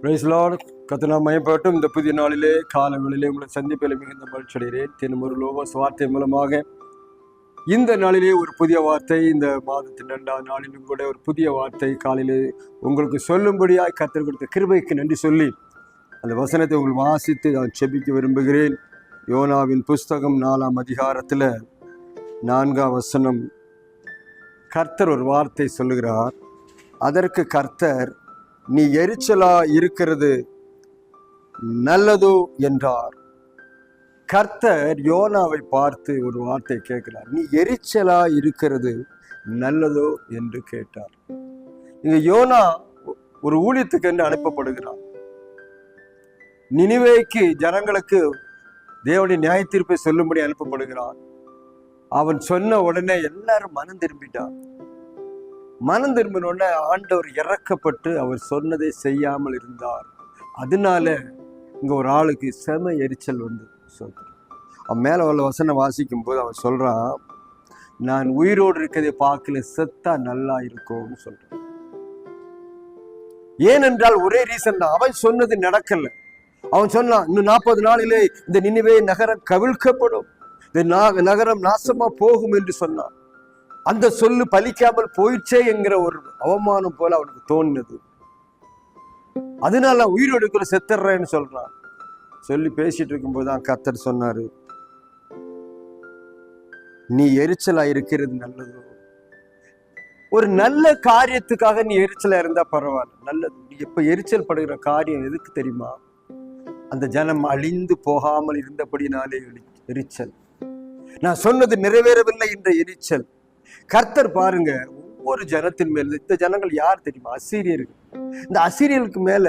Price Lord கத்தனா மயப்பட்டும் இந்த புதிய நாளிலே கால வேளையிலே உங்களை சந்திப்பில் மிகுந்த மகிழ்ச்சி அடைகிறேன். தினமொரு லோகஸ் வார்த்தை மூலமாக இந்த நாளிலே ஒரு புதிய வார்த்தை இந்த மாதத்தின் ரெண்டாவது நாளிலும் கூட ஒரு புதிய வார்த்தை காலையிலே உங்களுக்கு சொல்லும்படியாக கத்தர் கொடுத்த கிருபைக்கு நன்றி சொல்லி அந்த வசனத்தை உங்கள் வாசித்து நான் செபிக்க விரும்புகிறேன். யோனாவின் புஸ்தகம் நாலாம் அதிகாரத்தில் நான்காம் வசனம். கர்த்தர் ஒரு வார்த்தை சொல்லுகிறார். அதற்கு கர்த்தர் நீ எரிச்சலா இருக்கிறது நல்லதோ என்றார். கர்த்தர் யோனாவை பார்த்து ஒரு வார்த்தை கேட்கிறார். நீ எரிச்சலா இருக்கிறது நல்லதோ என்று கேட்டார். இங்க யோனா ஒரு ஊழியத்துக்கு என்று அனுப்பப்படுகிறான். நினிவேக்கு ஜனங்களுக்கு தேவனுடைய நியாய தீர்ப்பை சொல்லும்படி அனுப்பப்படுகிறான். அவன் சொன்ன உடனே எல்லாரும் மனம் திரும்பிட்டான் மனம் திரும்பினோடனே ஆண்டவர் இறக்கப்பட்டு அவர் சொன்னதை செய்யாமல் இருந்தார். அதனால இங்கே ஒரு ஆளுக்கு செம எரிச்சல் வந்து சொல்றான் அவன் மேலே உள்ள வசனம் வாசிக்கும் போது அவன் சொல்கிறான் நான் உயிரோடு இருக்கதை பார்க்கல செத்தா நல்லா இருக்கும்னு சொல்கிறான் ஏனென்றால் ஒரே ரீசன் தான். அவன் சொன்னது நடக்கல. அவன் சொன்னான் இன்னும் நாற்பது நாளிலே இந்த நினைவே நகரம் கவிழ்க்கப்படும். இந்த நகரம் நாசமா போகும் என்று சொன்னான். அந்த சொல்லு பலிக்காமல் போயிடுச்சே என்கிற ஒரு அவமானம் போல அவனுக்கு தோணினது. அதனால நான் எடுக்கிற செத்துறேன்னு சொல்றான். சொல்லி பேசிட்டு இருக்கும்போது தான் கத்தர் சொன்னாரு நீ எரிச்சலா இருக்கிறது நல்லது? ஒரு நல்ல காரியத்துக்காக நீ எரிச்சலா இருந்தா பரவாயில்ல நல்லது. நீ எப்ப எரிச்சல் படுகிற காரியம் எதுக்கு தெரியுமா? அந்த ஜனம் அழிந்து போகாமல் இருந்தபடினாலே எரி- எரிச்சல். நான் சொன்னது நிறைவேறவில்லை என்ற எரிச்சல். கர்த்தர் பாருங்க ஒவ்வொரு ஜனத்தின் மேல இந்த ஜனங்கள் யார் தெரியுமா? அசீரியர்கள். இந்த அசீரியலுக்கு மேல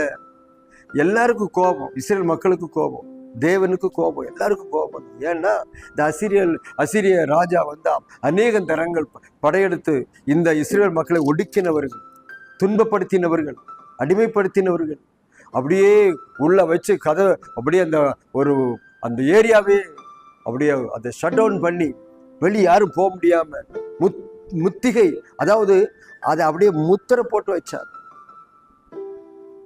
எல்லாருக்கும் கோபம் இஸ்ரேல் மக்களுக்கு கோபம் தேவனுக்கு கோபம் எல்லாருக்கும் கோபம் ஏன்னா இந்த அசிரியல் அசிரிய ராஜா வந்து அநேக தரங்கள் படையெடுத்து இந்த இஸ்ரேல் மக்களை ஒடுக்கினவர்கள் துன்பப்படுத்தினவர்கள் அடிமைப்படுத்தினவர்கள். அப்படியே உள்ள வச்சு கதை அப்படியே அந்த ஒரு அந்த ஏரியாவே அப்படியே அதை ஷட் டவுன் பண்ணி வெளியே யாரும் போக முடியாம முத் முத்திகை அதாவது அதை அப்படியே முத்திரை போட்டு வச்சார்.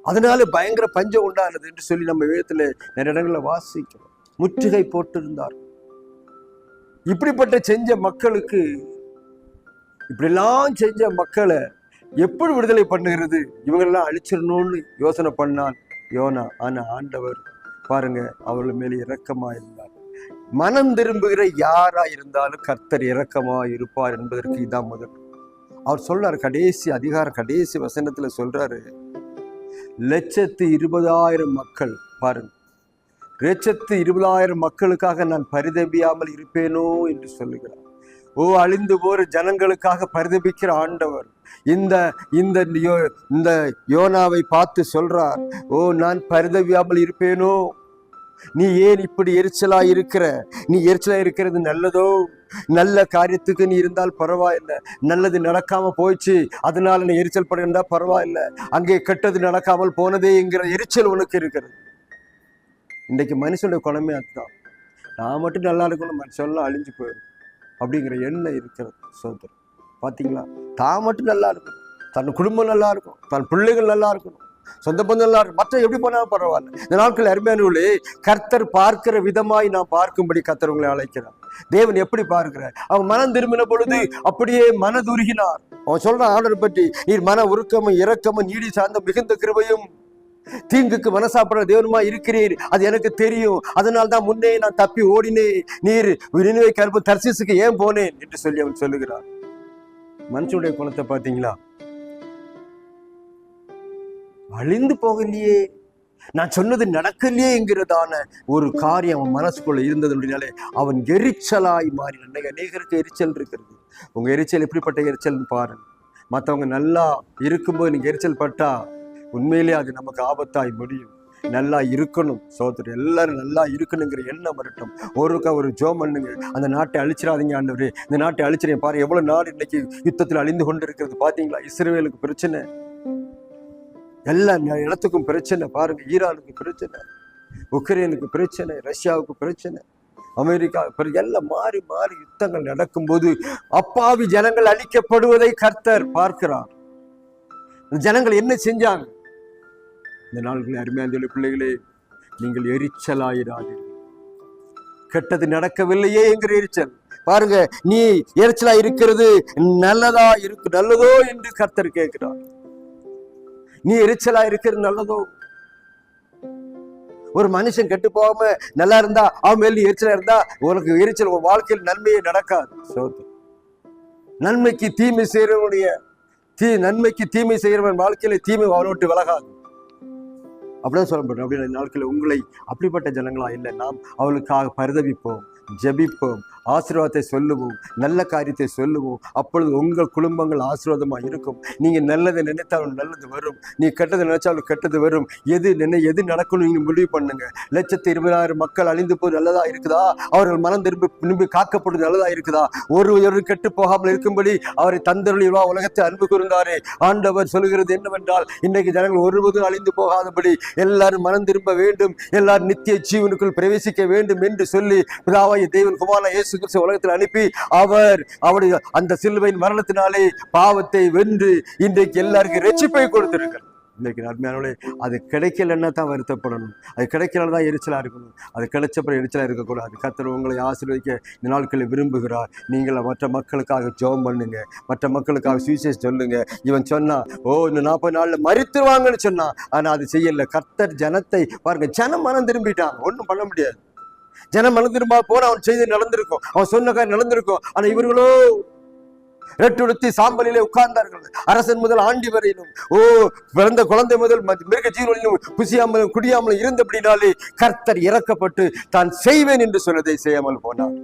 அதனால பயங்கர பஞ்சம் உண்டானது என்று சொல்லி நம்ம வேதத்துல நிறைய இடங்களில் வாசிக்கிறோம். முற்றுகை போட்டிருந்தார். இப்படிப்பட்ட செஞ்ச மக்களுக்கு இப்படிலாம் செஞ்ச மக்களை எப்படி விடுதலை பண்ணுகிறது? இவங்களெல்லாம் அழிச்சிடணும்னு யோசனை பண்ணான் யோனா. ஆனா ஆண்டவர் பாருங்க அவர்கள் மேலே இரக்கமா இருந்தார் மனம் திரும்புகிற யாரா இருந்தாலும் கர்த்தர் இரக்கமா இருப்பார் என்பதற்கு இதான் முதல். அவர் சொல்றார் கடைசி அதிகாரம் கடைசி வசனத்துல சொல்றாரு லட்சத்து இருபதாயிரம் மக்கள் பாருங்க. லட்சத்து இருபதாயிரம் மக்களுக்காக நான் பரிதபியாமல் இருப்பேனோ என்று சொல்லுகிறார். ஓ அழிந்து போற ஜனங்களுக்காக பரிதபிக்கிற ஆண்டவர் இந்த இந்த யோ- இந்த யோனாவை பார்த்து சொல்றார் ஓ நான் பரிதவியாமல் இருப்பேனோ? நீ ஏன் இப்படி எரிச்சலா இருக்கிற? நீ எரிச்சலா இருக்கிறது நல்லதோ? நல்ல காரியத்துக்கு நீ இருந்தால் பரவாயில்லை. நல்லது நடக்காம போயிடுச்சு. அதனால நீ எரிச்சல் படுகிறா பரவாயில்லை. அங்கே கெட்டது நடக்காமல் போனதே என்கிற எரிச்சல் உனக்கு இருக்கிறது. இன்னைக்கு மனுஷனுடைய குணமே அதுதான். நான் மட்டும் நல்லா இருக்கணும் மனுஷன்லாம் அழிஞ்சு போயிடும் அப்படிங்கிற எண்ணம் இருக்கிறது சோதர் பார்த்தீங்களா தான் மட்டும் நல்லா இருக்கணும். தன் குடும்பம் நல்லா இருக்கும் தன் பிள்ளைகள் நல்லா இருக்கணும். சொந்த பந்தம் மற்ற எப்படி போனாலும் பரவாயில்ல. இந்த நாட்கள் அருமையானவர்களே கர்த்தர் பார்க்கிற விதமாய் நான் பார்க்கும்படி கர்த்தர் உங்களை அழைக்கிறார். தேவன் எப்படி பார்க்கிறார்? அவன் மனம் திரும்பின பொழுது அப்படியே மனதுருகினார். அவன் சொல்றான் ஆண்டவர் பற்றி நீர் மன உருக்கமும் இரக்கமும் நீடி சார்ந்த மிகுந்த கிருபையும் தீங்குக்கு மனசாப்படுற தேவனுமா இருக்கிறீர். அது எனக்கு தெரியும். அதனால தான் முன்னே நான் தப்பி ஓடினேன். நீர் நினைவை கருப்பு தர்சிசுக்கு ஏன் போனேன்? என்று சொல்லி அவன் சொல்லுகிறார். மனுஷனுடைய குணத்தை பார்த்தீங்களா? அழிந்து போகலையே. நான் சொன்னது நடக்கலையே என்கிறதான ஒரு காரியம் அவன் மனசுக்குள்ள இருந்ததுனாலே அவன் எரிச்சலாய் மாறி அநேகருக்கு எரிச்சல் இருக்கிறது. உங்க எரிச்சல் எப்படிப்பட்ட எரிச்சல்னு பாருங்க. மற்றவங்க நல்லா இருக்கும்போது நீங்க எரிச்சல் பட்டா உண்மையிலே அது நமக்கு ஆபத்தாய் முடியும். நல்லா இருக்கணும் சோதரி எல்லாரும் நல்லா இருக்கணுங்கிற எண்ணம் வரட்டும். ஒருக்கா ஒரு ஜோ பண்ணுங்க. அந்த நாட்டை அழிச்சிடாதீங்க ஆண்டவர். இந்த நாட்டை அழிச்சிடேன் பாரு எவ்வளவு நாடு இன்னைக்கு யுத்தத்தில் அழிந்து கொண்டு இருக்கிறது பாத்தீங்களா? இஸ்ரேலுக்கு பிரச்சனை. எல்லா இடத்துக்கும் பிரச்சனை. பாருங்க ஈரானுக்கு பிரச்சனை உக்ரைனுக்கு பிரச்சனை ரஷ்யாவுக்கு பிரச்சனை அமெரிக்கா பிறகு எல்லாம் மாறி மாறி யுத்தங்கள் நடக்கும்போது அப்பாவி ஜனங்கள் அழிக்கப்படுவதை கர்த்தர் பார்க்கிறார். ஜனங்கள் என்ன செஞ்சாங்க? இந்த நாள்களில் அருமையான பிள்ளைகளே நீங்கள் எரிச்சலாயிராதீர்கள். கெட்டது நடக்கவில்லையே என்கிற எரிச்சல். பாருங்க நீ எரிச்சலா இருக்கிறது நல்லதா இருக்கு நல்லதோ என்று கர்த்தர் கேட்கிறார். நீ எரிச்சலா இருக்கிறது நல்லதோ? ஒரு மனுஷன் கெட்டு போகாம நல்லா இருந்தா அவன் மேல நீ எரிச்சலா இருந்தா உனக்கு எரிச்சல் உன் வாழ்க்கையில் நன்மையே நடக்காது நன்மைக்கு தீமை செய்யறவனுடைய தீ நன்மைக்கு தீமை செய்கிறவன் வாழ்க்கையில தீமை அவனை விட்டு விலகாது. அப்படிதான் சொல்லப்படும் அப்படி நாட்களில் உங்களை அப்படிப்பட்ட ஜனங்களா இல்லை. நாம் அவளுக்காக பரிதவிப்போம் ஜெபிப்போம் ஆசீர்வாதத்தை சொல்லுவோம் நல்ல காரியத்தை சொல்லுவோம். அப்பொழுது உங்கள் குடும்பங்கள் ஆசீர்வாதமாக இருக்கும். நீங்கள் நல்லதை நினைத்தாலும் நல்லது வரும். நீ கெட்டதை நினைச்சாலும் கெட்டது வரும். எது நினை எது நடக்கணும் நீங்கள் முடிவு பண்ணுங்க. லட்சத்து இருபதாயிரம் மக்கள் அழிந்து போய் நல்லதா இருக்குதா? அவர்கள் மனம் திரும்பி திரும்பி காக்கப்படுவது நல்லதா இருக்குதா? ஒரு ஒரு கெட்டு போகாமல் இருக்கும்படி அவரை தந்தருளிவா உலகத்தை அன்பு கூர்ந்தாரே. ஆண்டவர் சொல்கிறது என்னவென்றால் இன்றைக்கு ஜனங்கள் ஒருபோதும் அழிந்து போகாதபடி எல்லாரும் மனம் திரும்ப வேண்டும். எல்லாரும் நித்திய ஜீவனுக்குள் பிரவேசிக்க வேண்டும் என்று சொல்லி பிதாவாய தேவன் குமாரன் இயேசு கிறிஸ்து உலகத்தில் அனுப்பி அவர் அவருடைய அந்த சிலுவையின் மரணத்தினாலே பாவத்தை வென்று இன்றைக்கு எல்லாருக்கும் ரட்சிப்பை கொடுத்திருக்கிறார். இன்னைக்கு நன்மையானவளே அது கிடைக்கலன்னா தான் வருத்தப்படணும். அது கிடைக்கலன்னு தான் எரிச்சலாக இருக்கணும். அது கிடைச்சப்பறம் எரிச்சலாக இருக்கக்கூடாது. கத்தர் உங்களை ஆசீர்வதிக்க இந்த நாட்களில் விரும்புகிறார். நீங்கள் மற்ற மக்களுக்காக ஜோம் பண்ணுங்க. மற்ற மக்களுக்காக சுவிசேஷ் சொல்லுங்க. இவன் சொன்னான் ஓ இந்த நாற்பது நாளில் மறித்துருவாங்கன்னு சொன்னான் ஆனால் அது செய்யலை. கர்த்தர் ஜனத்தை பாருங்க ஜனம் மனம் திரும்பிட்டான். ஒன்றும் பண்ண முடியாது. ஜனம் மனம் திரும்ப போன அவன் செய்து நடந்திருக்கும். அவன் சொன்ன காரியம் நடந்திருக்கும். ஆனால் இவர்களோ ரெட்டுடுத்தி சாம்பலிலே உட்கார்ந்தார்கள். அரசன் முதல் ஆண்டி வரையிலும் ஓ பிறந்த குழந்தை முதல் மிருக ஜீவனிலும் புசியாமலும் குடியாமலும் இருந்தபடினாலே கர்த்தர் இறக்கப்பட்டு தான் செய்வேன் என்று சொன்னதை செய்யாமல் போனார்.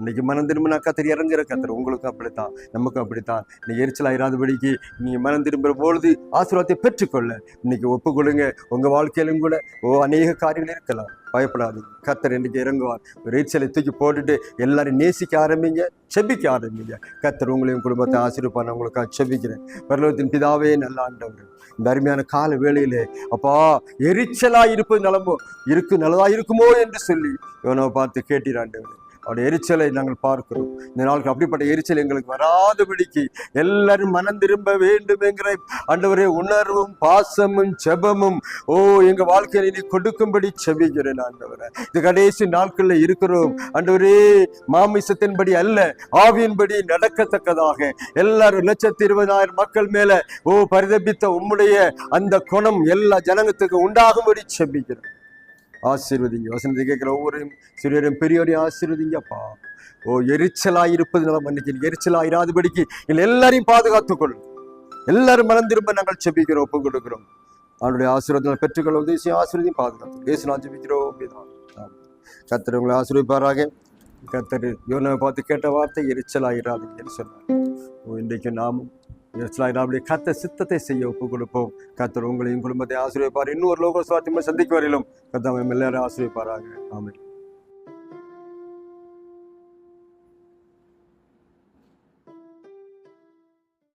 இன்னைக்கு மனம் திரும்பினா கத்தர் இறங்குற கத்தர் உங்களுக்கும் அப்படித்தான் நமக்கும் அப்படித்தான். நீ எரிச்சல் ஆயிராதபடிக்கு நீ மனம் திரும்புற பொழுது ஆசீர்வாதத்தை பெற்றுக்கொள்ள. இன்னைக்கு ஒப்பு கொடுங்க உங்க வாழ்க்கையிலும் கூட ஓ அநேக காரியங்கள் இருக்கலாம். பயப்படாதீங்க. கத்தர் இன்னைக்கு இறங்குவார். ஒரு எரிச்சலை தூக்கி போட்டுட்டு எல்லாரும் நேசிக்க ஆரம்பிங்க செபிக்க ஆரம்பிங்க. கத்தர் உங்களையும் குடும்பத்தை ஆசீர்வாதம் உங்களுக்காக செபிக்கிறேன். பரலோகத்தின் பிதாவே நல்ல ஆண்டவர் இந்த அருமையான கால வேளையிலே அப்பா எரிச்சலா இருப்பது நலமோ இருக்கு நல்லதா இருக்குமோ என்று சொல்லி இவனை பார்த்து கேட்டீராண்டவர் அவருடைய எரிச்சலை நாங்கள் பார்க்கிறோம். இந்த நாளுக்கு அப்படிப்பட்ட எரிச்சல் எங்களுக்கு வராதபடிக்கு எல்லாரும் மனம் திரும்ப வேண்டும் என்கிற அண்டவரே உணர்வும் பாசமும் செபமும் ஓ எங்க வாழ்க்கையில நீ கொடுக்கும்படி செபிக்கிறேன் ஆண்டவரே. இந்த கடைசி நாட்கள்ல இருக்கிறோம். ஆண்டவரே மாமிசத்தின்படி அல்ல ஆவியின்படி நடக்கத்தக்கதாக. எல்லாரும் லட்சத்தி இருபதாயிரம் மக்கள் மேல ஓ பரிதபித்த உம்முடைய அந்த குணம் எல்லா ஜனங்கத்துக்கு உண்டாகும்படி செபிக்கிறேன். ஆசீர்வதிங்க. வசனத்தை கேட்குற ஒவ்வொருவரையும் சிறியரும் பெரியோரையும் ஆசீர்வதிங்கப்பா ஓ எரிச்சலாக இருப்பதுனால மன்னிச்சு எரிச்சலாக எரிச்சலாய் இராதபடிக்கு எல்லாரையும் பாதுகாத்துக்கொள். எல்லாரும் மனந்திரும்ப நாங்கள் செபிக்கிறோம் ஒப்பு கொடுக்கிறோம். அவனுடைய ஆசீர்வாதங்களை பெற்றுக்கொள்ள உதவி ஆசீர்வதியும் பாதுகாத்து பேச நான் செபிக்கிறோம் கத்தர் உங்களை ஆசீர்வதிப்பாராக. கத்தர் இவனை பார்த்து கேட்ட வார்த்தை எரிச்சலாயிராதீங்கன்னு சொன்னார். ஓ, இன்றைக்கு நாமும் எரிச்சலாயிராபடி கத்த சித்தத்தை செய்ய ஒப்பு கொடுப்போம். கத்தர் உங்களையும் குடும்பத்தை ஆசிரியப்பார் இன்னொரு லோக சுவாத்தியமாக சந்திக்கு வரையிலும் கத்தர் எல்லாரும் ஆசிரியப்பாராக ஆமாம்